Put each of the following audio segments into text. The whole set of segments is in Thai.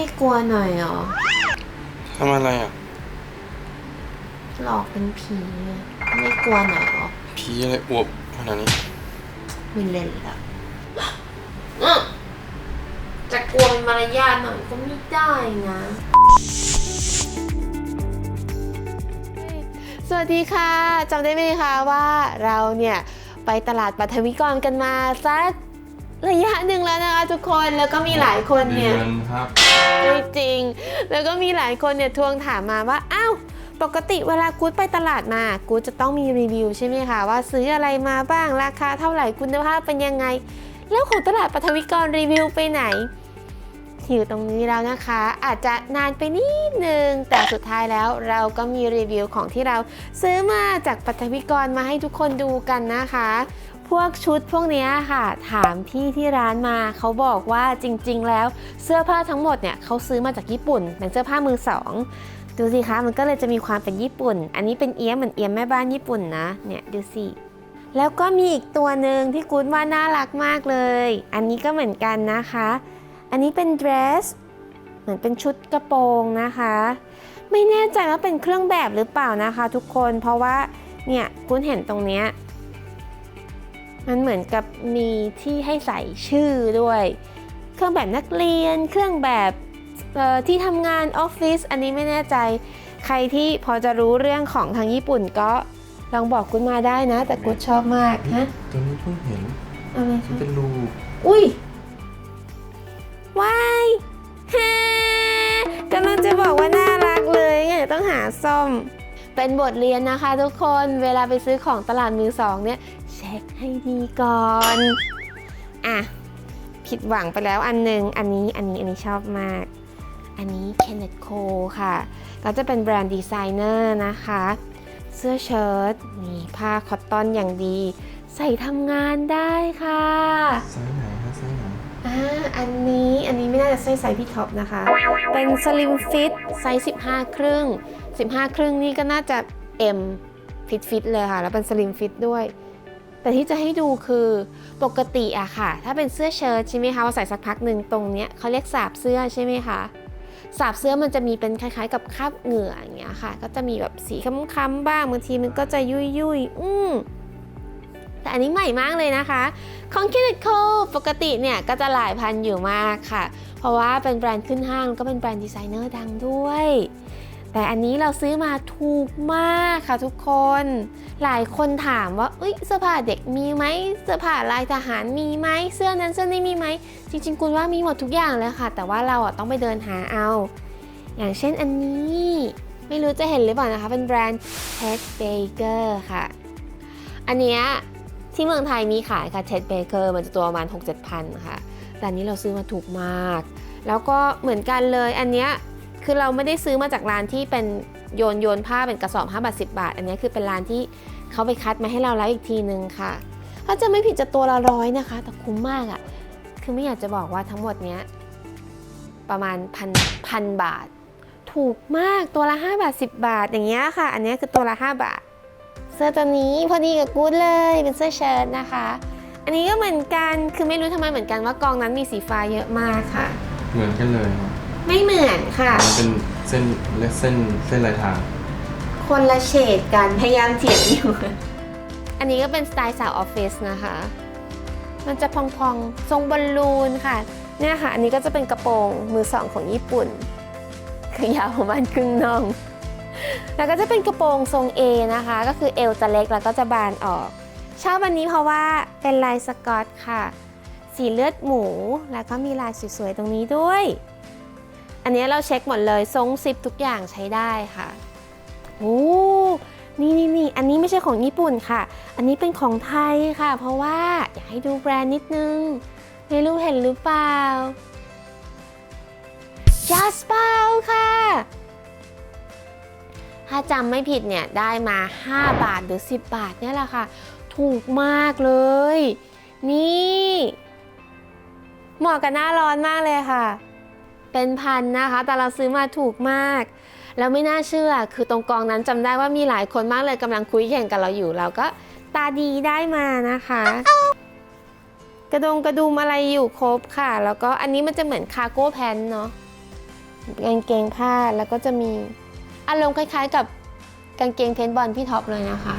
ไม่กลัวหน่อยเหรอ ทำอะไรอะ หลอกเป็นผีอะไม่กลัวหน่อยเหรอผีอะไรอวบขนาดนี้ ไม่เล่นละอื้อจะกลัวเป็นมารยาทหน่อยก็ไม่ได้นะ สวัสดีค่ะจำได้ไหมคะว่าเราเนี่ย ไปตลาดปัทวิกรกันมาสัก ระยะหนึ่งแล้วนะคะทุกคนแล้วก็มีหลายคนเนี่ยครับไม่จริง แล้วก็มีหลายคนเนี่ยทวงถามมาว่าอ้าวปกติเวลากู๊ดไปตลาดมา กู๊ดจะต้องมีรีวิวใช่ไหมคะว่าซื้ออะไรมาบ้างราคาเท่าไหร่คุณภาพเป็นยังไง แล้วของตลาดปฐวิกรรีวิวไปไหนอยู่ตรงนี้แล้วนะคะ อาจจะนานไปนิดนึง แต่สุดท้ายแล้วเราก็มีรีวิวของที่เราซื้อมาจากปฐวิกรมาให้ทุกคนดูกันนะคะ พวกชุดพวกนี้ค่ะ ถามพี่ที่ร้านมาเขาบอกว่าจริง ๆ แล้วเสื้อผ้าทั้งหมดเนี่ยเขาซื้อมาจากญี่ปุ่นเป็นเสื้อผ้ามือสองดูสิคะมันก็เลยจะมีความเป็นญี่ปุ่น อันนี้เป็นเอี้ยมเหมือนเอี้ยมแม่บ้านญี่ปุ่นนะเนี่ยดูสิแล้วก็มีอีกตัวหนึ่งที่กูดว่าน่ารักมากเลย อันนี้ก็เหมือนกันนะคะ อันนี้เป็นเดรสเหมือนเป็นชุดกระโปรงนะคะ ไม่แน่ใจว่าเป็นเครื่องแบบหรือเปล่านะคะ ทุกคนเพราะว่าเนี่ยกูดเห็นตรงเนี้ย มันเหมือนกับมีที่ให้ใส่ชื่อด้วย เครื่องแบบนักเรียน เครื่องแบบเอ่อที่ทำงานออฟฟิศอันนี้ไม่แน่ใจ ใครที่พอจะรู้เรื่องของทางญี่ปุ่นก็ลองบอกกุณมาได้นะ แต่กุณชอบมากฮะตัวนี้เพิ่งเห็นอะไรมันคะเป็นรูอุ้ยว้ายฮ่ากำลังจะบอกว่าน่ารักเลยงั้นเดี๋ยวต้องหาส้มเป็นบทเรียนนะคะทุกคนเวลาไปซื้อของตลาดมือสองเนี่ย เช็คให้ดีก่อน อะ ผิดหวังไปแล้วอันหนึ่งอันนี้อันนี้อันนี้ชอบมาก อันนี้ Kenneth Cole ค่ะ ก็จะเป็นแบรนด์ดีไซเนอร์นะคะ เสื้อเชิ้ตนี่ผ้าคอตตอนอย่างดี ใส่ทำงานได้ค่ะไซส์ไหนฮะไซส์ไหนอ่าอันนี้อันนี้ไม่น่าจะใช่ไซส์พี่ท็อปนะคะ เป็นสลิมฟิตไซส์15 ครึ่ง 15 ครึ่งนี่ก็น่าจะ M ฟิตฟิตเลยค่ะ แล้วเป็นสลิมฟิตด้วย แต่ที่จะให้ดูคือปกติอะค่ะ ถ้าเป็นเสื้อเชิ้ตใช่ไหมคะว่าใส่สักพักหนึ่งตรงเนี้ยเขาเรียกสาบเสื้อใช่ไหมคะสาบเสื้อมันจะมีเป็นคล้ายๆ กับคราบเหงื่ออย่างเงี้ยค่ะ ก็จะมีแบบสีค้ำๆบ้างบางทีมันก็จะยุยยุยอืมแต่อันนี้ใหม่มากเลยนะคะของ k i n e Co ปกติเนี่ยก็จะหลายพันอยู่มากค่ะ เพราะว่าเป็นแบรนด์ขึ้นห้างก็เป็นแบรนด์ดีไซเนอร์ดังด้วย แต่อันนี้เราซื้อมาถูกมากค่ะทุกคน หลายคนถามว่าเอ้ยเสื้อผ้าเด็กมีไหมเสื้อผ้าลายทหารมีไหมเสื้อนั้นเสื้อนี้มีไหมจริงๆ คุณว่ามีหมดทุกอย่างเลยค่ะ แต่ว่าเราอะต้องไปเดินหาเอา อย่างเช่นอันนี้ ไม่รู้จะเห็นหรือเปล่านะคะเป็นแบรนด์ Ted Baker ค่ะ อันเนี้ยที่เมืองไทยมีขายค่ะ Ted Baker มันจะตัวประมาณ 6-7พันค่ะแต่อันนี้เราซื้อมาถูกมาก แล้วก็เหมือนกันเลยอันเนี้ย คือเราไม่ได้ซื้อมาจากร้านที่เป็นโยนโยนผ้าเป็นกระสอบ5บาท10 บาท อันนี้คือเป็นร้านที่เขาไปคัดมาให้เราแล้วอีกทีนึงค่ะถ้าจะไม่ผิดจะตัวละร้อยนะคะ แต่คุ้มมากอะ่ะ คือไม่อยากจะบอกว่าทั้งหมดเนี้ยประมาณพันพันบาท ถูกมากตัวละ 5 บาท 10 บาทอย่างเงี้ยค่ะ อันนี้คือตัวละ 5 บาท เสื้อตัวนี้พอดีกับกู๊ดเลยเป็นเสื้อเชิ้ตนะคะ อันนี้ก็เหมือนกันคือไม่รู้ทำไมเหมือนกันว่ากองนั้นมีสีฟ้าเยอะมากค่ะ เหมือนกันเลยครับ ไม่เหมือนค่ะ มันเป็นเส้นเล็กเส้นเส้นลายทาง คนละเฉดกันพยายามเถียงอยู่ อันนี้ก็เป็นสไตล์สาวออฟฟิศนะคะ มันจะพองๆ ทรงบอลลูนค่ะ เนี่ยค่ะ อันนี้ก็จะเป็นกระโปรงมือสองของญี่ปุ่น คือยาวประมาณครึ่งน่อง แล้วก็จะเป็นกระโปรงทรง A นะคะ ก็คือเอวจะเล็กแล้วก็จะบานออก ชอบอันนี้เพราะว่าเป็นลายสกอตค่ะ สีเลือดหมู แล้วก็มีลายสวยๆ ตรงนี้ด้วย อันนี้เราเช็คหมดเลยทรงซิปทุกอย่างใช้ได้ค่ะโอ้นี่นี่นี่อันนี้ไม่ใช่ของญี่ปุ่นค่ะ อันนี้เป็นของไทยค่ะ เพราะว่าอยากให้ดูแบรนด์นิดนึง ไม่รู้เห็นหรือเปล่า Just p a l ค่ะ ถ้าจำไม่ผิดเนี่ย ได้มา 5 บาทหรือ 10 บาทเนี่ยแหละค่ะ ถูกมากเลย นี่ เหมาะกับหน้าร้อนมากเลยค่ะ เป็นพันนะคะ แต่เราซื้อมาถูกมาก แล้วไม่น่าเชื่อ คือตรงกองนั้นจำได้ว่ามีหลายคนมากเลยกำลังคุยแข่งกับเราอยู่ เราก็ตาดีได้มานะคะ กระดงกระดุมอะไรอยู่ครบค่ะ แล้วก็อันนี้มันจะเหมือนคาร์โก้แพนเนาะกางเกงผ้าแล้วก็จะมีอารมณ์คล้าย ๆ กับกางเกงเทนบอลพี่ท็อปเลยนะคะ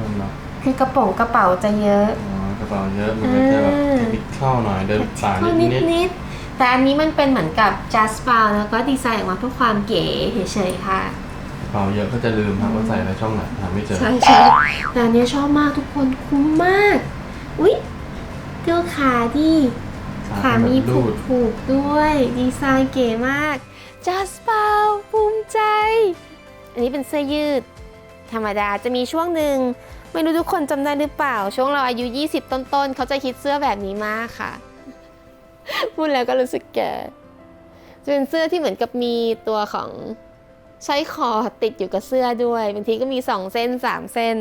มันเนาะคือกระโปรงกระเป๋าจะเยอะอ๋อกระเป๋าเยอะมันก็จะแบบอ่าเทคนิคเข้าหน่อยเดินป่านินิดดนิดนิดๆ แต่อันนี้มันเป็นเหมือนกับจัสปาแล้วก็ดีไซน์ออกมาเพื่อความเก๋เฉยๆค่ะกระเป๋าเยอะก็จะลืมครับว่าใส่อะไรช่องไหนหาไม่เจอ ใช่ใช่แต่อันเนี้ยชอบมากทุกคนคุ้มมาก อุ๊ยเดียวขาดิขามีแบบผูรูกดผูกๆด้วย ดีไซน์เก๋มากจัสปาภูมิใจ อันนี้เป็นเสื้อยืด ธรรมดาจะมีช่วงหนึ่ง ไม่รู้ทุกคนจำได้หรือเปล่า ช่วงเราอายุ 20 ต้นๆ เขาจะคิดเสื้อแบบนี้มากค่ะ พูดแล้วก็รู้สึกแก่จะเป็นเสื้อที่เหมือนกับมีตัวของใช้คอติดอยู่กับเสื้อด้วยบางทีก็มี 2 เส้น 3 เส้น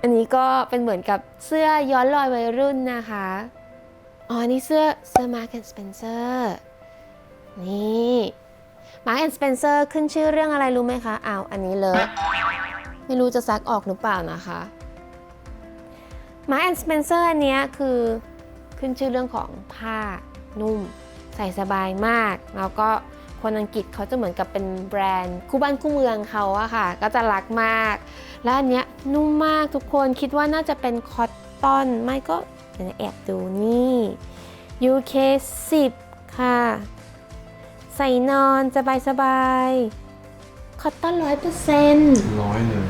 อันนี้ก็เป็นเหมือนกับเสื้อย้อนรอยวัยรุ่นนะคะ อ๋ออันนี่เสื้อเสื้อ Mark and Spencer นี่ Mark and Spencer ขึ้นชื่อเรื่องอะไรรู้ไหมคะอ้าวอันนี้เลย ไม่รู้จะซักออกหรือเปล่านะคะ Mark and Spencer อันนี้คือขึ้นชื่อเรื่องของผ้า นุ่ม ใส่สบายมาก แล้วก็คนอังกฤษเขาจะเหมือนกับเป็นแบรนด์ คู่บ้านคู่เมืองเขาอะค่ะ ก็จะรักมาก และอันเนี้ยนุ่มมากทุกคนคิดว่าน่าจะเป็นคอตตอน ไม่ก็เดี๋ยวนะแอบดูนี่ UK 10 ค่ะ ใส่นอนสบายสบายคอตตอนร้อยเปอร์เซ็นต์ร้อยเลย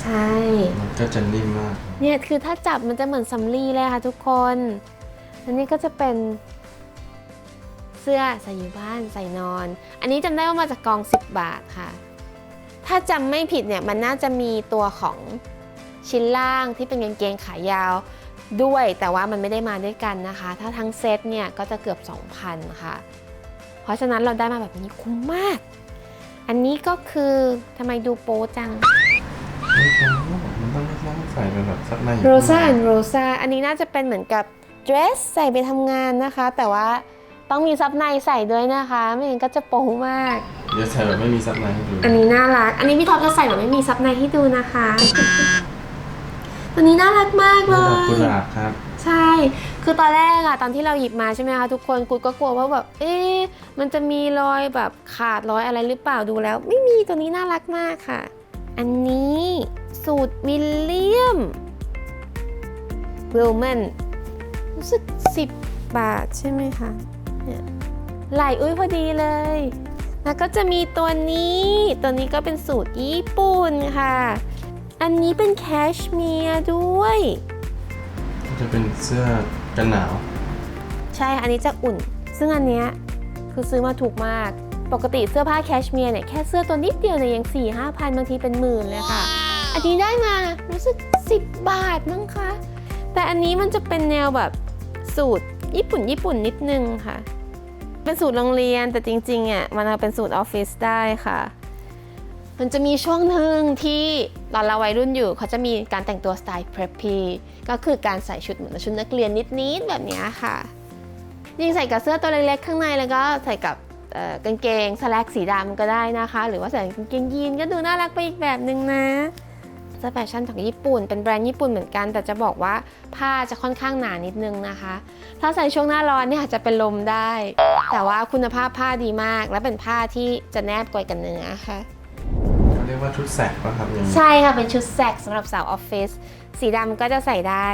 ใช่ มันก็จะนิ่มมาก เนี่ยคือถ้าจับมันจะเหมือนสำลีเลยค่ะทุกคน อันนี้ก็จะเป็นเสื้อใส่อยู่บ้านใส่นอน อันนี้จำได้ว่ามาจากกอง 10 บาทค่ะ ถ้าจำไม่ผิดเนี่ยมันน่าจะมีตัวของชิ้นล่างที่เป็นกางเกงขายาวด้วยแต่ว่ามันไม่ได้มาด้วยกันนะคะ ถ้าทั้งเซตเนี่ยก็จะเกือบ 2,000ค่ะ เพราะฉะนั้นเราได้มาแบบนี้คุ้มมาก อันนี้ก็คือทำไมดูโป๊จังไม่ใช่มันต้องคล้ายๆใส่เป็นแบบซับในโรซาแอนโรซาอันนี้น่าจะเป็นเหมือนกับเดรสใส่ไปทำงานนะคะ แต่ว่า ต้องมีซับในใส่ด้วยนะคะ ไม่งั้นก็จะโป๊มาก เดี๋ยวใส่แบบไม่มีซับในให้ดูอันนี้น่ารัก อันนี้พี่ท็อปจะใส่แบบไม่มีซับในให้ดูนะคะ ตัวนี้น่ารักมากเลระดับกุย หลาบครับใช่ คือตอนแรกอะตอนที่เราหยิบมาใช่ไหมคะทุกคนกูก็กลัวว่าแบบ เอ๊ะ มันจะมีรอยแบบขาดรอยอะไรหรือเปล่าดูแล้ว ไม่มีตัวนี้น่ารักมากค่ะ อันนี้สูตรวิลเลียมวิลแมนรู้สึก 10 บาทใช่ไหมคะเนี่ย ไหลอุ้ยพอดีเลย แล้วก็จะมีตัวนี้ ตัวนี้ก็เป็นสูตรญี่ปุ่นค่ะ อันนี้เป็นแคชเมียร์ด้วย จะเป็นเสื้อกันหนาว ใช่อันนี้จะอุ่น ซึ่งอันเนี้ยคือซื้อมาถูกมาก ปกติเสื้อผ้าแคชเมียร์เนี่ยแค่เสื้อตัวนิดเดียวเนี่ยยัง4ี่ห้าพันบางทีเป็นหมื่นเลยค่ะ อันนี้ได้มารู้สึก 10 บาทมั้งคะ แต่อันนี้มันจะเป็นแนวแบบสูตร ญี่ปุ่นญี่ปุ่นนิดนึงค่ะ เป็นสูตรโรงเรียนแต่จริงๆอะมันเอาเป็นสูตรออฟฟิศได้ค่ะ มันจะมีช่วงหนึ่งที่ตอนเราวัยรุ่นอยู่เขาจะมีการแต่งตัวสไตล์ preppy ก็คือการใส่ชุดเหมือนชุดนักเรียนนิดๆแบบนี้ค่ะยิงใส่กับเสื้อตัวเล็กๆข้างในแล้วก็ใส่กับกางเกงสแลกสีดำก็ได้นะคะ หรือว่าใส่กางเกงยีนก็ดูน่ารักไปอีกแบบนึงนะ เสื้อแฟชั่นของญี่ปุ่น เป็นแบรนด์ญี่ปุ่นเหมือนกัน แต่จะบอกว่าผ้าจะค่อนข้างหนานิดนึงนะคะ ถ้าใส่ช่วงหน้าร้อนเนี่ยอาจจะเป็นลมได้ แต่ว่าคุณภาพผ้าดีมาก และเป็นผ้าที่จะแนบกว่ากันเนื้อค่ะเขาเรียกว่าชุดแสกป่ะครับอย่างนี้ใช่ค่ะเป็นชุดแสกสำหรับสาวออฟฟิศสีดำก็จะใส่ได้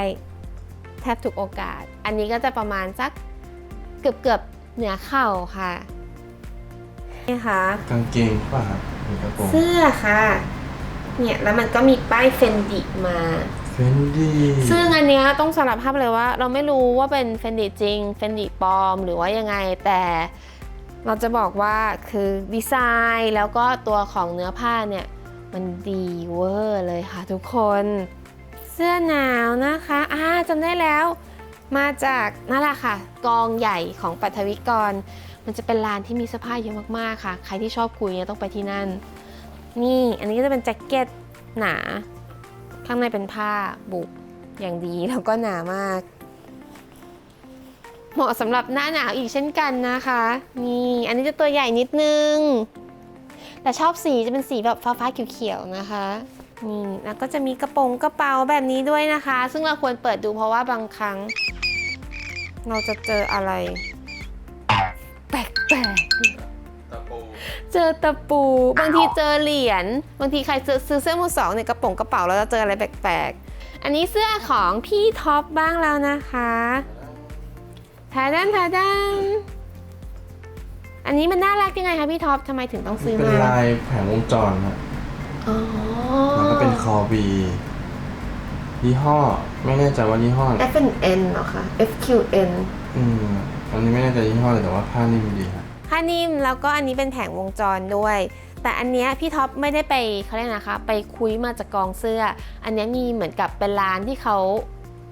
แทบทุกโอกาส อันนี้ก็จะประมาณสักเกือบเกือบๆเหนือเข่าค่ะนี่ค่ะกางเกงป่ะครับมีกระโปรงเสื้อค่ะ เนี่ยแล้วมันก็มีป้ายเฟนดิมา เฟนดี้ซึ่งอันเนี้ยต้องสารภาพเลยว่า เราไม่รู้ว่าเป็นเฟนดิจริงเฟนดิปลอมหรือว่ายังไงแต่เราจะบอกว่าคือดีไซน์แล้วก็ตัวของเนื้อผ้าเนี่ย มันดีเวอร์เลยค่ะทุกคน เสื้อหนาวนะคะอ่าจำได้แล้ว มาจากนั่นแหละค่ะ กองใหญ่ของปัทวิกร มันจะเป็นร้านที่มีเสื้อผ้าเยอะมากๆค่ะ ใครที่ชอบคุยเนี่ยต้องไปที่นั่น นี่อันนี้ก็จะเป็นแจ็คเก็ตหนา ข้างในเป็นผ้าบุกอย่างดีแล้วก็หนามาก เหมาะสำหรับหน้าหนาวอีกเช่นกันนะคะ นี่อันนี้จะตัวใหญ่นิดนึง แต่ชอบสีจะเป็นสีแบบฟ้าๆเขียวๆนะคะนี่แล้วก็จะมีกระโปรงกระเป๋าแบบนี้ด้วยนะคะ ซึ่งเราควรเปิดดูเพราะว่าบางครั้ง เราจะเจออะไร แปลกๆ เจอตะปู บางทีเจอเหรียญบางทีใครซื้อซื้อเสื้อมือสองเนี่ยกระป๋องกระเป๋าแล้วจะเจออะไรแปลกๆ อันนี้เสื้อของพี่ท็อปบ้างแล้วนะคะทาดันทาดันอันนี้มันน่ารักยังไงคะพี่ท็อปทำไมถึงต้องซื้อเป็นมาลายแผงวงจรฮะอ๋อแล้วก็เป็นคอบียี่ห้อไม่แน่ใจว่ายี่ห้ออะไร F N เหรอคะ F Q N อืมอันนี้ไม่แน่ใจยี่ห้อเลยแต่ว่าผ้านิ่มดีฮะ ผ้านิ่มแล้วก็อันนี้เป็นแผงวงจรด้วย แต่อันเนี้ยพี่ท็อปไม่ได้ไปเขาเรียกนะคะ ไปคุยมาจากกองเสื้อ อันเนี้ยมีเหมือนกับเป็นร้านที่เขา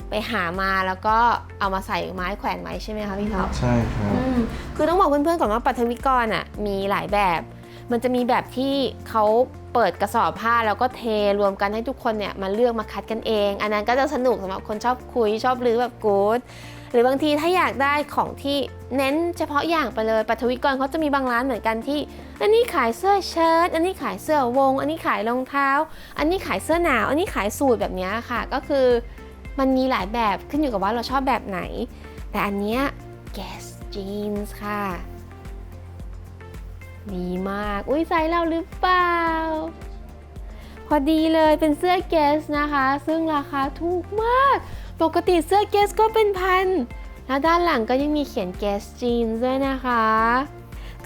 ไปหามาแล้วก็เอามาใส่ไม้แขวนไว้ใช่ไหมคะพี่ท็อปใช่ครับอืมคือต้องบอกเพื่อนๆก่อนว่าปัทวิกรอะมีหลายแบบ มันจะมีแบบที่เขาเปิดกระสอบผ้าแล้วก็เทรวมกันให้ทุกคนเนี่ยมาเลือกมาคัดกันเอง อันนั้นก็จะสนุกสำหรับคนชอบคุยชอบลือแบบกู๊ดห รือบางทีถ้าอยากได้ของที่เน้นเฉพาะอย่างไปเลยปัทวิกรเขาจะมีบางร้านเหมือนกันที่ อันนี้ขายเสื้อเชิ้ตอันนี้ขายเสื้อวง อันนี้ขายรองเท้า อันนี้ขายเสื้อหนาว อันนี้ขายสูทแบบนี้ค่ะ ก็คือมันมีหลายแบบขึ้นอยู่กับว่าเราชอบแบบไหน แต่อันเนี้ย Guess Jeans ค่ะ ดีมาก อุ้ยไซส์เราหรือเปล่า พอดีเลยเป็นเสื้อ Guess นะคะ ซึ่งราคาถูกมาก ปกติเสื้อ Guess ก็เป็นพัน แล้วด้านหลังก็ยังมีเขียน Guess Jeans ด้วยนะคะ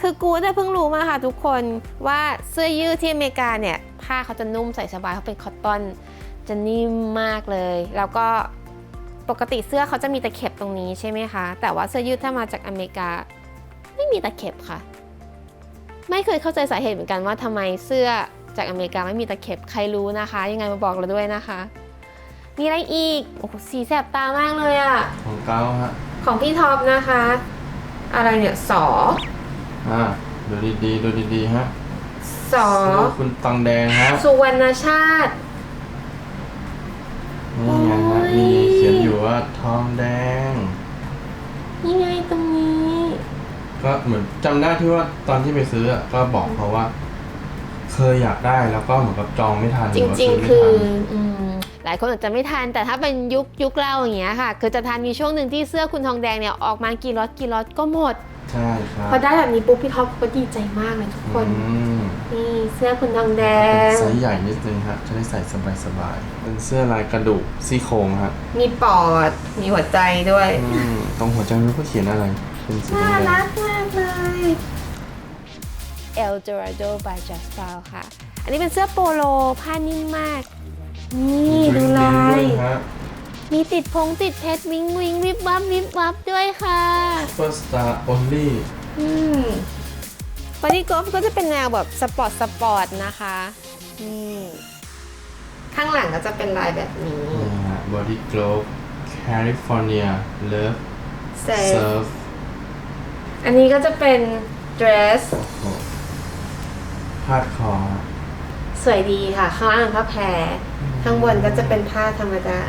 คือกูได้เพิ่งรู้มาค่ะทุกคนว่าเสื้อยืดที่อเมริกาเนี่ย ผ้าเขาจะนุ่มใส่สบายเขาเป็นคอตตอนจะนิ่มมากเลย แล้วก็ปกติเสื้อเขาจะมีตะเข็บตรงนี้ใช่ไหมคะ แต่ว่าเสื้อยืดถ้ามาจากอเมริกา ไม่มีตะเข็บค่ะ ไม่เคยเข้าใจสาเหตุเหมือนกันว่าทำไมเสื้อ จากอเมริกาไม่มีตะเข็บใครรู้นะคะ ยังไงมาบอกเราด้วยนะคะ มีอะไรอีก โอ้โหสีแสบตามากเลยอะของเก้าฮะของพี่ท็อปนะคะ อะไรเนี่ยสออ่าดูดีๆดูดีๆฮะสอเสื้อคุณตังแดงฮะสุวรรณชาติ นี่ไงฮะโอ้ยมีเขียนอยู่ว่าทองแดง นี่ไงตรงนี้ ก็เหมือนจำได้ที่ว่าตอนที่ไปซื้ออะก็บอกเขาว่า เคยอยากได้แล้วก็เหมือนกับจองไม่ทันหจอว่าริงซื้ไม่ๆคือทันอืมหลายคนอาจจะไม่ทัน แต่ถ้าเป็นยุคยุคเราอย่างเงี้ยค่ะ คือจะทันมีช่วงหนึ่งที่เสื้อคุณทองแดงเนี่ยออกมากี่ล็อตกี่ล็อตก็หมด ใช่ครับพอได้แบบนี้ปุ๊บพี่ท็อปก็ดีใจมากเลยทุกคนอืมนี่เสื้อคุณทองแดเป็นงไซส์ใหญ่นิดนึงฮะจะได้ใส่สบายๆเป็นเสื้อลายกระดูกซี่โครงฮะมีปอดมีหัวใจด้วยอืมตรงหัวใจมันก็เขียนอะไรเป็นสีน่าแดรังกมากเลย El Dorado by Just f o u ค่ะ อันนี้เป็นเสื้อโปโล ผ้านิ่มมาก นี่ๆดูลายด้วยฮะมีติดพงติดเพชรวิงวิงวิบวับวิบวับด้วยค่ะ First Star Only อืมบอดี้กอล์ฟก็จะเป็นแนวแบบสปอร์ตสปอร์ตนะคะนี่ข้างหลังก็จะเป็นลายแบบนี้นี่ฮะ Body Glove California Love เซฟ Surf อันนี้ก็จะเป็นเดรสโอ้ พาดคอฮะสวยดีค่ะ ข้างล่างเป็นผ้าแพรข้างบนก็จะเป็นผ้าธรรมดา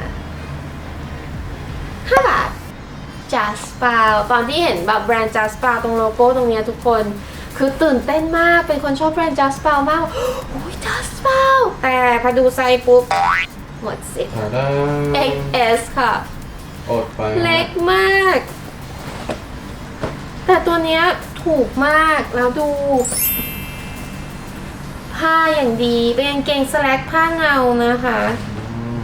5บาท Just p a l ตอนที่เห็นแบบแบรนด์ Just p a l ตรงโลโก้ตรงเนี้ยทุกคนคือตื่นเต้นมากเป็นคนชอบแบรนด์ Just p a l มากโอ้ย Just p a l แต่พอดูไซส์ปุ๊บ หมดสิทธิ์ถาดา XS ค่ะ อดไปฮะเล็กมาก แต่ตัวเนี้ยถูกมากแล้วดู ผ้าอย่างดี เป็นกางเกงสแลกผ้าเงานะคะอืม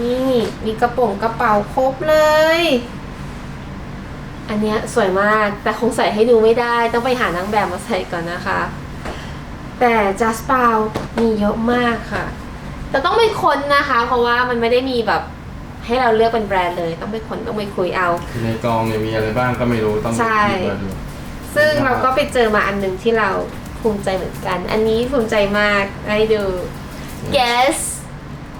นี่มีกระโป๋องกระเป๋าครบเลย อันเนี้ยสวยมากแต่คงใส่ให้ดูไม่ได้ ต้องไปหานางแบบมาใส่ก่อนนะคะ แต่ Just p a l มีเยอะมากค่ะ แต่ต้องไปค้นนะคะ เพราะว่ามันไม่ได้มีแบบให้เราเลือกเป็นแบรนด์เลย ต้องไปค้นต้องไปคุยเอา ในกองเนี่ยมีอะไรบ้างก็ไม่รู้ต้องใช่หยิบมาดูซึ่งเราก็ไปเจอมาอันหนึ่งที่เรา ภูมิใจเหมือนกัน อันนี้ภูมิใจมากให้ดู Guess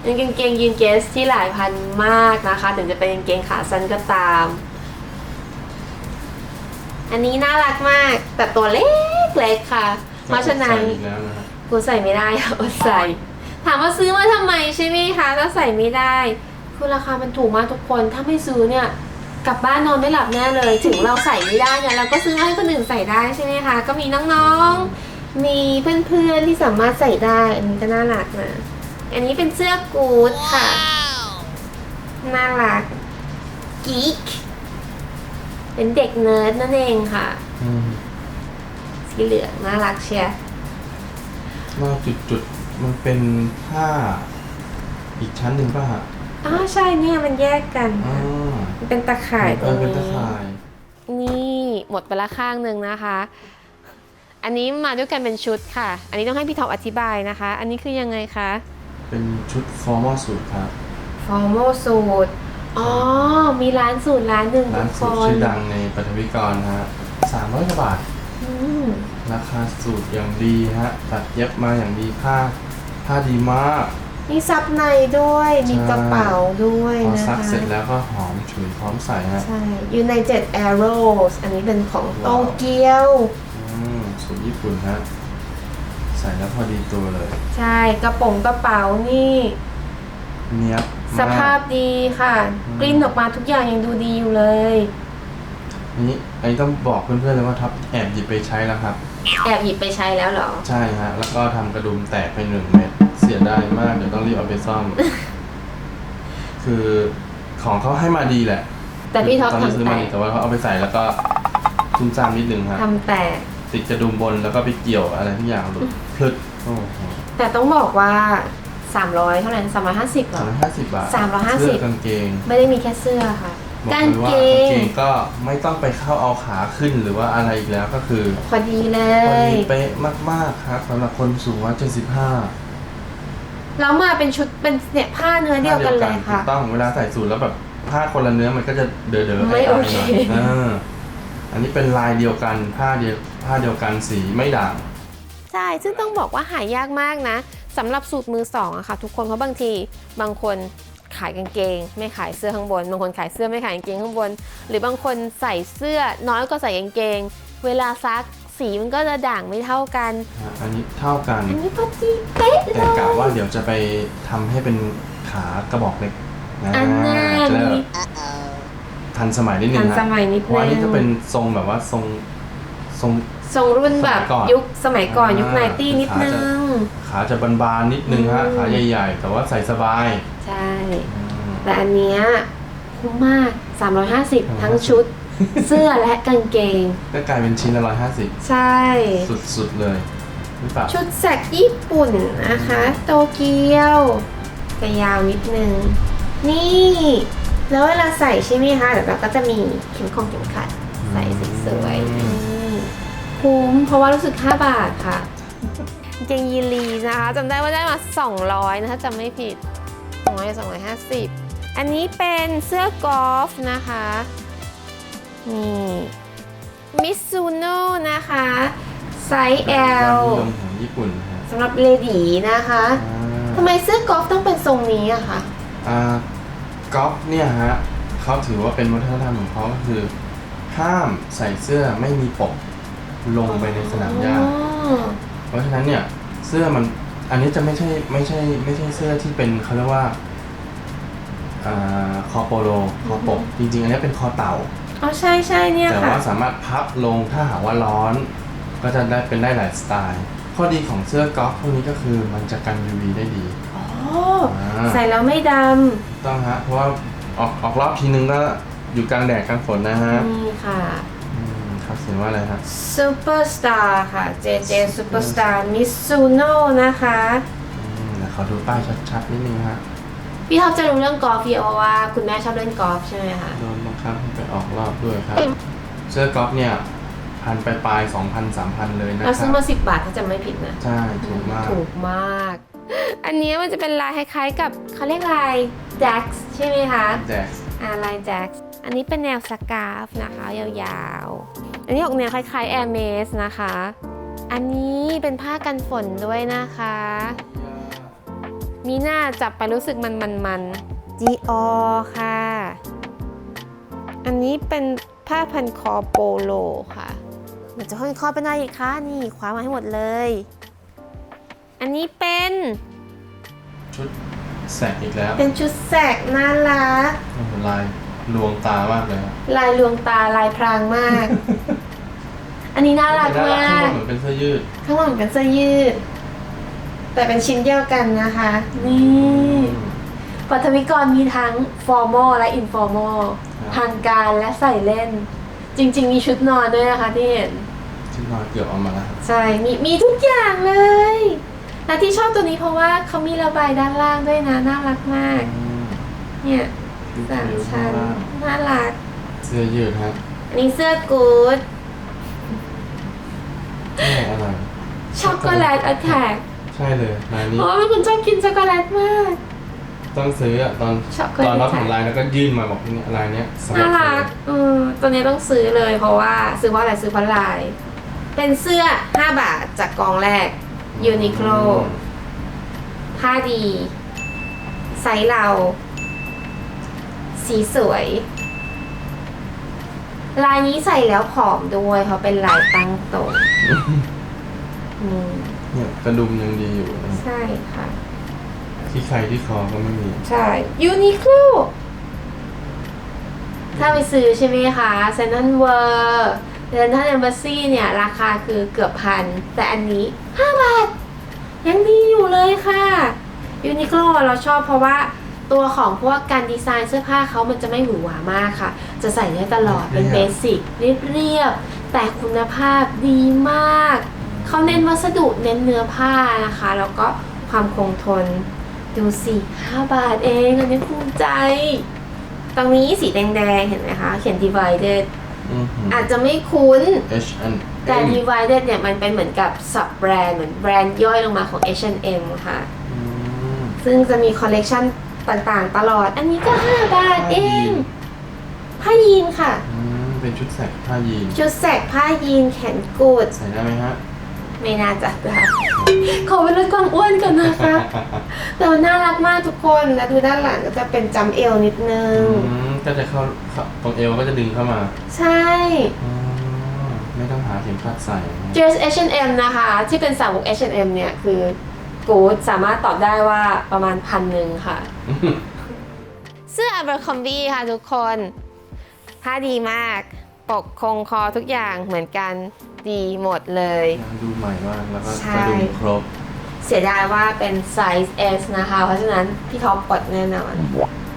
เป็นกางเกงยีน Guess ที่หลายพันมากนะคะ ถึงจะเป็นกางเกงขาสั้นก็ตาม อันนี้น่ารักมาก แต่ตัวเล็กเล็กๆค่ะ เพราะฉะนั้นใส่อีกแล้วนะฮะกูใส่ไม่ได้ค่ะอดใส่ ถามว่าซื้อมาทำไมใช่ไหมคะถ้าใส่ไม่ได้ คือราคามันถูกมากทุกคน ถ้าไม่ซื้อเนี่ย กลับบ้านนอนไม่หลับแน่เลย ถึงเราใส่ไม่ได้เนี่ยเราก็ซื้อให้คนอื่นใส่ได้ใช่ไหมคะ ก็มีน้องๆ มีเพื่อนๆที่สามารถใส่ได้ อันนี้ก็น่ารักนะ อันนี้เป็นเสื้อกู๊ดค่ะ น่ารักกีกเป็นเด็กเนิร์ดนั่นเองค่ะ อืมสีเหลืองน่ารักเชียร์นอกจุดจุดๆมันเป็นผ้า อีกชั้นหนึ่งป่ะฮะอ๋อใช่เนี่ยมันแยกกันอ่ามันเป็นตะข่ายตเอรงอเป็นนี้ตะข่าย นี่หมดไปละข้างหนึ่งนะคะ อันนี้มาด้วยกันเป็นชุดค่ะ อันนี้ต้องให้พี่ท็อปอธิบายนะคะ อันนี้คือยังไงคะ เป็นชุดฟอร์มอลสูทครับ formal สูตรอ๋อ มีร้านสูตรร้านหนึ่งร้าทุนกคสูตรนชื่อดังในปฐวิกรฮะสามร้อยกว่าบาท อืมราคาสูตรอย่างดีฮะ ตัดเย็บมาอย่างดีผ้าผ้าดีมาก มีซับในด้วย มีใช่กระเป๋าด้วยพอนะซักคะเสร็จแล้วก็หอมฉุยพร้อมใส่ฮะ ใช่ United Arrows อันนี้เป็นของโตว้าวเกียว อืมสูตรญี่ปุ่นฮะใส่แล้วพอดีตัวเลย ใช่กระโป๋องกระเป๋านี่ เนี้ยบมกสภาพดีค่ะอืมกลิ้นออกมาทุกอย่างยังดูดีอยู่เลย นี่อันนี้ต้องบอกเพื่อนๆเลยว่าท็อปแอบหยิบไปใช้แล้วครับ แอบหยิบไปใช้แล้วเหรอ ใช่ฮะ แล้วก็ทำกระดุมแตกไปหนึ่งเม็ดเสียดายมากเดี๋ยวต้องรีบเอาไปซ่อม คือของเขาให้มาดีแหละแต่พี่ท็อปตอนนี้ซื้อทำแตมากดีแต่ว่าเขาเอาไปใส่แล้วก็ทุ่มซ่ามนิดนึงฮะทำแตก ติดกระดุมบนแล้วก็ไปเกี่ยวอะไรทุกอย่างหลุดพลึดโอ้โหแต่ต้องบอกว่า 300 เท่าไหร่350เหรสาอ มร้อยห้าสิบบาทสามร้อยห้าสิบ เสื้อกางเกงไม่ได้มีแค่เสื้อค่ะ บอกกางเลยว่าเกกางงเกงก็ไม่ต้องไปเข้าเอาขาขึ้นหรือว่าอะไรอีกแล้วก็คือพอดีเลพอดีย เป๊ะมากๆครับสำหรับคนสูงวัยเจ็ดสิบห้า แล้วมาเป็นชุดเป็นเนี่ยผ้าเนื้อเดียวกันเลยถูค่ะกต้องเวลาใส่สูทแล้วแบบผ้าคนละเนื้อมันก็จะเด๋อๆไม่อ้ายๆโอเคหน่อยเออ อันนี้เป็นลายเดียวกันผ้าเดียวผ้าเดียวกันสีไม่ด่าง ใช่ ซึ่งต้องบอกว่าหายากมากนะสำหรับสูตรมือสองอะค่ะ ทุกคนเพราะบางทีบางคนขายกางเกง ไม่ขายเสื้อข้างบน บางคนขายเสื้อไม่ขายกางเกงข้างบน หรือบางคนใส่เสื้อน้อยก็ใส่กางเกง เวลาซักสีมันก็จะด่างไม่เท่ากันอะอันนี้เท่ากัน อันนี้พอดีเป๊ะเลแต่ยกะว่าเดี๋ยวจะไปทำให้เป็นขากระบอกเล็กนะอันน่าจะได้มีแบบ ทันสมัยนิดนึทังนนะสมัยนิดเพราะอันนึนี้งจะเป็นทรงแบบว่าทรงทรง ทรงรุ่นแบบสมัยก่อนยุคสมัยก่อนอ่ายุยุคไนตี้นิดนึง ขาจะบานๆนิดนึงฮะอืม ขาใหญ่ๆ แต่ว่าใส่สบายใช่ อืม แต่อันเนี้ยคุ้มมาก 350 ทั้งชุด เสื้อและกางเกง ก็กลายเป็นชิ้นละร้อยห้าสิบใช่ สุดๆเลยหรือเปล่าชุดแสกญี่ปุ่นนะคะ โตเกียวจะยาวนิดนึง นี่ แล้วเวลาใส่ใช่ไหมคะเดี๋ยวเราก็จะมีเข็มของเข็มขัดใส่สวยๆนี่คุ้มเพราะว่ารู้สึก 5 บาทค่ะกางเกงยีนลีนะคะจำได้ว่าได้มา 200นะคะจำไม่ผิด200 250 อันนี้เป็นเสื้อกอล์ฟนะคะนี่มิซูโน่นะคะไซส์ยอ L ดนิยมของญี่ปุ่นนะฮะสำหรับเลดี้นะคะอ่าทำไมเสื้อกอล์ฟต้องเป็นทรงนี้อะคะอ่า กอล์ฟเนี่ยฮะเขาถือว่าเป็นวัฒนธรรมของเขาก็คือ ห้ามใส่เสื้อไม่มีปกลงไปในสนามหญ้าอ๋อเพราะฉะนั้นเนี่ยเสื้อมันอันนี้จะไม่ใช่ไม่ใช่ไม่ใช่เสื้อที่เป็นเขาเรียกว่าอ่าคอโปโลคอปก จริงๆ อันนี้เป็นคอเต่าอ๋อใช่ใช่เนี่ยแต่ค่ะว่าสามารถพับลงถ้าหากว่าร้อน ก็จะได้เป็นได้หลายสไตล์ ข้อดีของเสื้อกอล์ฟพวกนี้ก็คือมันจะกัน UV ได้ดี อ๋ออ่า ใส่แล้วไม่ดถูกต้องฮะ เพราะว่าออกออกรอบทีนึงก็อยู่กลางแดดกลางฝนนะฮะำนี่ค่ะ อืมครับเสียงว่าอะไรฮะ Superstar ค่ะ JJ Superstar Mizuno นะคะ อืมเดี๋ยวขอดูป้ายชัดๆนิดนึงฮะ พี่ท็อปจะรู้เรื่องกอล์ฟพี่เพราะว่าคุณแม่ชอบเล่นกอล์ฟใช่ไหมคะ โดนบังคับให้ไปออกรอบด้วยครับ เสื้อกอล์ฟเนี่ยพันไปปลายสองพันสามพันเลยนะคเรารัซื้อบมาสิบบาทถ้าจำไม่ผิดนะ ใช่ ถูกมาก ถูกมาก อันนี้มันจะเป็นลายคล้ายๆกับเขาเรียกลาย Dax ใช่ไหมคะแจกอ่าลาย Dax อันนี้เป็นแนวสกาฟนะคะยาวๆ อันนี้ออกแนวคล้ายๆ Air m a z นะคะ อันนี้เป็นผ้ากันฝนด้วยนะคะ มีหน้าจับไปรู้สึกมันมันมันจีออค่ะ อันนี้เป็นผ้าพันคอโปโลค่ะมันจะห้อยคอเป็นอะไรอีกคะนี่คว้ามาให้หมดเลย อันนี้เป็น ชุดแสกอีกแล้วเป็นชุดแสกน่ารัก โอ้โหลายลวงตามากเลยครับลายลวงตาลายพรางมาก อันนี้น่ารักแต่น่ารัมากเหมือนเป็นเสื้อยืดข้างหลังเป็นเสื้อยืด แต่เป็นชิ้นเดียวกันนะคะ นี่อืมปัทวิกรมีทั้ง formal และ informal ครับทางการและใส่เล่น จริง ๆ มีชุดนอนด้วยนะคะที่เห็นจที่นอนเกือบเอามาแล้วครับใช่ มีมีทุกอย่างเลย และที่ชอบตัวนี้เพราะว่าเขามีระบายด้านล่างด้วยนะน่ารักมากอืมเนี่ยดูสามเขียวชั้นข้างล่างน่ารัก เสื้อยืดฮะอันนี้เสื้อกู๊ดนี่อะไรช็อกโกแลตอะแทกใช่เลยลายนี้เพราะว่าเป็นคนชอบกินช็อกโกแลตมาก ต้องซื้ออะตอนช็อกโกตอนแลรับตของลายแล้วก็ยื่นมาบอกนี่ลายเนี้ยสำหน่าเธรัอกเออตัวนี้ต้องซื้อเลยเพราะว่า ซื้อเพราะอะไรซื้อเพราะลาย เป็นเสื้อ 5 บาทจากกองแรก ยูนิโคลผ้าดี ไซส์เรา สีสวย ลายนี้ใส่แล้วผอมด้วยเพราะเป็นลายตั้งตรงอืมเนี่ยกระดุมยังดีอยู่นะใช่ค่ะ ที่ใครที่คอก็ไม่มี ใช่ยูนิโคลถ้าไปซื้อใช่ไหมคะเซนนันเวอร์ เดนทันเอมบ s ซีเนี่ย ราคาคือเกือบพัน แต่อันนี้ 5 บาท ยังดีอยู่เลยค่ะยูนิโคลเราชอบเพราะว่าตัวของพวกการดีไซน์เสื้อผ้าเขามันจะไม่หวือหวามากค่ะ จะใส่ได้ตลอดเป็นเบสิกเรียบๆแต่คุณภาพดีมาก เขาเน้นวัสดุเน้นเนื้อผ้านะคะ แล้วก็ความคงทน ดูสิ5บาทเองอันนี้ภูมิใจ ตรงนี้สีแดงๆ เห็นไหมคะ เขียน divided อือหืออาจจะไม่คุ้น H and แต่ M divided เนี่ยมันเป็นเหมือนกับ sub แบรนด์เหมือนแบรนด์ย่อยลงมาของ H&M ค่ะอืมซึ่งจะมีคอลเลกชันต่างๆ ตลอด อันนี้ก็ 5 บาทเองผ้ายีนค่ะอืมเป็นชุดแสกผ้ายีน ชุดแสกผ้ายีนแขนกุดใส่ได้ไหมฮะ ไม่น่าจะได้ขอไปลดความอ้วนก่อนนะคะแต่มันน่ารักมากทุกคนแล้วดูด้านหลังก็จะเป็นจำเอวนิดนึง อืมก็จะเข้าเข้าตรงเอวก็จะดึงเข้ามาใช่อ๋อไม่ต้องหาเข็มขัดใส่นะ Dress H&M นะคะ ที่เป็นสาวก H&M เนี่ยคือกูดสามารถตอบได้ว่าประมาณพันหนึ่งค่ะ เสื้อ Abercrombie ค่ะทุกคน ผ้าดีมาก ปกคงคอทุกอย่างเหมือนกัน ดีหมดเลย ดูใหม่มากแล้วก็ใช่ กระดุมครบ เสียดายว่าเป็นไซส์ S นะคะ เพราะฉะนั้นพี่ท็อปกดแน่นอน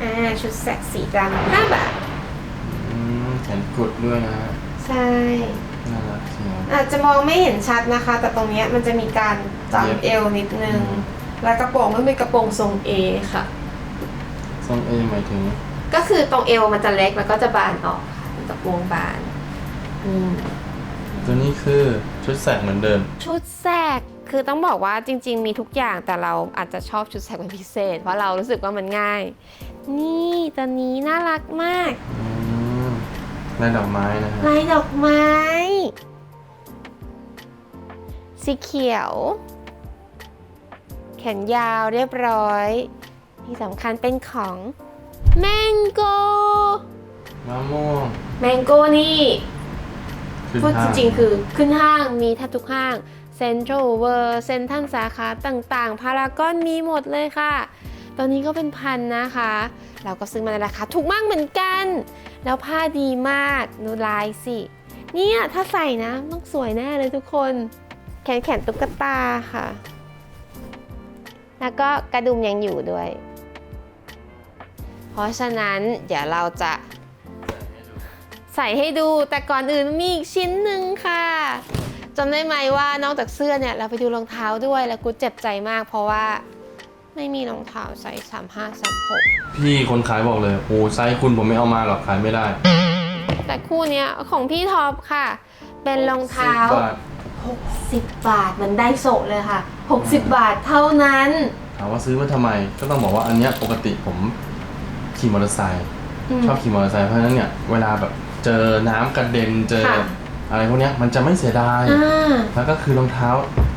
อ่าชุดแสกสีดำ5บาทอืมแขนกุดด้วยนะฮะใช่ น่ารักเชียว อาจจะมองไม่เห็นชัดนะคะ แต่ตรงเนี้ยมันจะมีการเย็บจำเอวนิดนึง อืม แล้วกระโปรงมันเป็นกระโปรงทรง A ค่ะ ทรงเอหมายถึงก็คือตรงเอวมันจะเล็กแล้วก็จะบานออกค่ะเป็นกระโปรงบานอืม ตัวนี้คือชุดแสกเหมือนเดิม ชุดแสกคือต้องบอกว่าจริง ๆ มีทุกอย่างแต่เราอาจจะชอบชุดแสกเป็นพิเศษ เพราะเรารู้สึกว่ามันง่าย นี่ตัวนี้น่ารักมากอืมลายดอกไม้นะฮะลายดอกไม้ สีเขียว แขนยาวเรียบร้อย ที่สำคัญเป็นของแมงโกมะม่วงแมงโกนี่ขึ้น พูดจห้างริงๆ คือขึ้นห้างมีแทบทุกห้างเซ็นทรัลเวิร์เซ็นทรัลสาขาต่างๆ พารากอนมีหมดเลยค่ะ ตอนนี้ก็เป็นพันนะคะ เราก็ซื้อมาในราคาถูกมากเหมือนกัน แล้วผ้าดีมากดูลายสิ เนี่ยถ้าใส่นะต้องสวยแน่เลยทุกคน แขนแขนตุ๊กตาค่ะ แล้วก็กระดุมยังอยู่ด้วย เพราะฉะนั้นเดี๋ยวเราจะ ใส่ให้ดูแต่ก่อนอื่นมีอีกชิ้นหนึ่งค่ะจำได้ไหมว่านอกจากเสื้อเนี่ยเราไปดูรองเท้าด้วยแล้วกูเจ็บใจมาก เพราะว่าไม่มีรองเท้าไซส์สามห้าสามหกพี่คนขายบอกเลยโอ้ไซส์คุณผมไม่เอามาหรอกขายไม่ได้ แต่คู่เนี้ยของพี่ท็อปค่ะ เป็นรองเท้า สิบบาท60 บาทเหมันได้โซะเลยค่ะ 60 บาทเท่านั้น ถามว่าซื้อมาทำไม ก็ต้องบอกว่าอันเนี้ยปกติผมขี่มอเตอร์ไซค์อืม ชอบขี่มอเตอร์ไซค์เพราะฉะนั้นเนี่ยเวลาแบบ เจอน้ำกระเด็นเจอ ค่ะ อะไรพวกเนี้ยมันจะไม่เสียดาย อ่า แล้วก็คือรองเท้า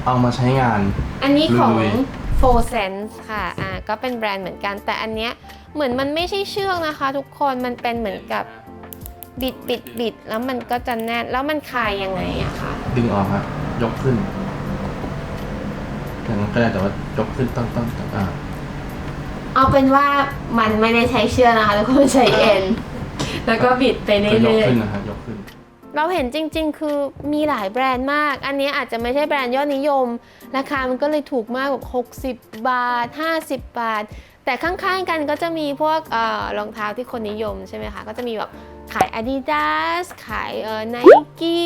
เอามาใช้งาน อันนี้ของ ลุย Four Sense ค่ะ อ่า ก็เป็นแบรนด์เหมือนกัน แต่อันเนี้ย เหมือนมันไม่ใช่เชือกนะคะ ทุกคน มันเป็นเหมือนกับบิดบิดบิดแล้วมันก็จะแน่น แล้วมันคลายยังไงอะคะ ดึงออกฮะยกขึ้นอย่างนั้นก็ได้แต่ว่ายกขึ้นต้องต้องต้องอ่า เอาเป็นว่ามันไม่ได้ใช้เชือกนะคะทุกคนใช้เอ็น แล้วก็บิดไปก็ยกเรื่อยขึ้นนะฮะยกขึ้นๆเราเห็นจริง ๆ คือมีหลายแบรนด์มาก อันเนี้ยอาจจะไม่ใช่แบรนด์ยอดนิยม ราคามันก็เลยถูกมากแบบ60 บาท 50 บาท แต่ข้างๆกันก็จะมีพวกเออรองเท้าที่คนนิยมใช่ไหมคะ ก็จะมีแบบขาย Adidas ขายเอ่อ Nike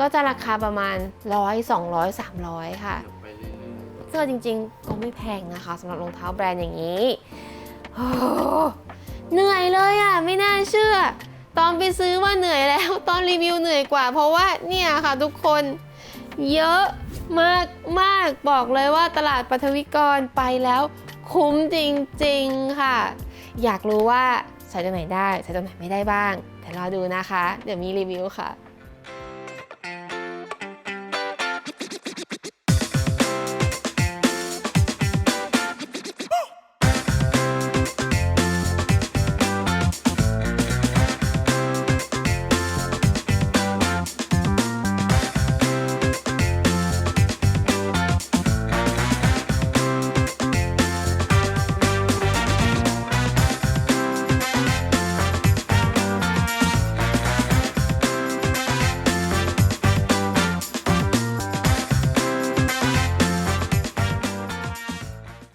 ก็จะราคาประมาณ 100 200 300 ค่ะไปเรื่อยเสื้อจริงๆ ก็ไม่แพงนะคะสำหรับรองเท้าแบรนด์อย่างนี้โอ้ เหนื่อยเลยอะไม่น่าเชื่อ ตอนไปซื้อว่าเหนื่อยแล้ว ตอนรีวิวเหนื่อยกว่า เพราะว่าเนี่ยค่ะทุกคน เยอะมากมากบอกเลยว่าตลาดปฐวิกรไปแล้ว คุ้มจริงๆค่ะ อยากรู้ว่าใส่ตัวไหนได้ใส่ตัวไหนไม่ได้บ้าง แต่รอดูนะคะ เดี๋ยวมีรีวิวค่ะ